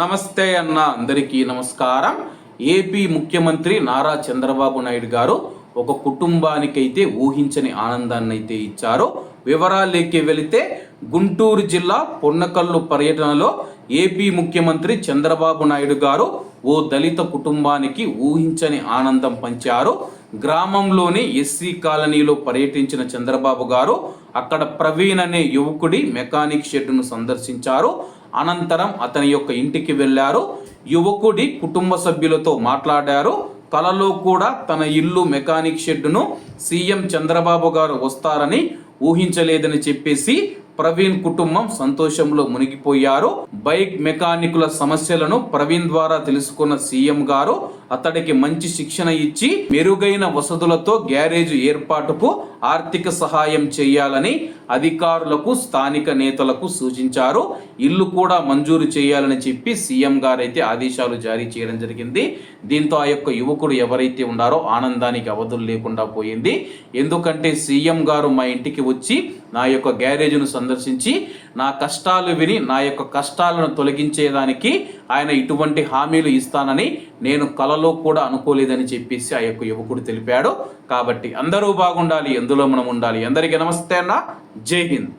నమస్తే అన్న అందరికీ నమస్కారం. ఏపీ ముఖ్యమంత్రి నారా చంద్రబాబు నాయుడు గారు ఒక కుటుంబానికైతే ఊహించని ఆనందాన్ని అయితే ఇచ్చారు. వివరాలేకి వెళితే గుంటూరు జిల్లా పొన్నకల్లు పర్యటనలో ఏపీ ముఖ్యమంత్రి చంద్రబాబు నాయుడు గారు ఓ దళిత కుటుంబానికి ఊహించని ఆనందం పంచారు. గ్రామంలోని ఎస్సీ కాలనీలో పర్యటించిన చంద్రబాబు గారు అక్కడ ప్రవీణ్ అనే యువకుడి మెకానిక్ షెడ్ను సందర్శించారు. అనంతరం అతని యొక్క ఇంటికి వెళ్ళారు. యువకుడి కుటుంబ సభ్యులతో మాట్లాడారు. తలలో కూడా తన ఇల్లు మెకానిక్ షెడ్డును సీఎం చంద్రబాబు గారు వస్తారని ఊహించలేదని చెప్పేసి ప్రవీణ్ కుటుంబం సంతోషంలో మునిగిపోయారు. బైక్ మెకానికుల సమస్యలను ప్రవీణ్ ద్వారా తెలుసుకున్న సీఎం గారు అతడికి మంచి శిక్షణ ఇచ్చి మెరుగైన వసతులతో గ్యారేజ్ ఏర్పాటుకు ఆర్థిక సహాయం చేయాలని అధికారులకు స్థానిక నేతలకు సూచించారు. ఇల్లు కూడా మంజూరు చేయాలని చెప్పి సీఎం గారైతే ఆదేశాలు జారీ చేయడం జరిగింది. దీంతో ఆ యొక్క యువకుడు ఎవరైతే ఉన్నారో ఆనందానికి అవధులు లేకుండా పోయింది. ఎందుకంటే సీఎం గారు మా ఇంటికి వచ్చి నా యొక్క గ్యారేజ్ను సందర్శించి నా కష్టాలు విని నా యొక్క కష్టాలను తొలగించేదానికి ఆయన ఇటువంటి హామీలు ఇస్తానని నేను కలలో కూడా అనుకోలేదని చెప్పేసి ఆ యొక్క యువకుడు తెలిపాడు. కాబట్టి అందరూ బాగుండాలి ఎందులో మనం ఉండాలి. అందరికీ నమస్తే అన్న. జై హింద్.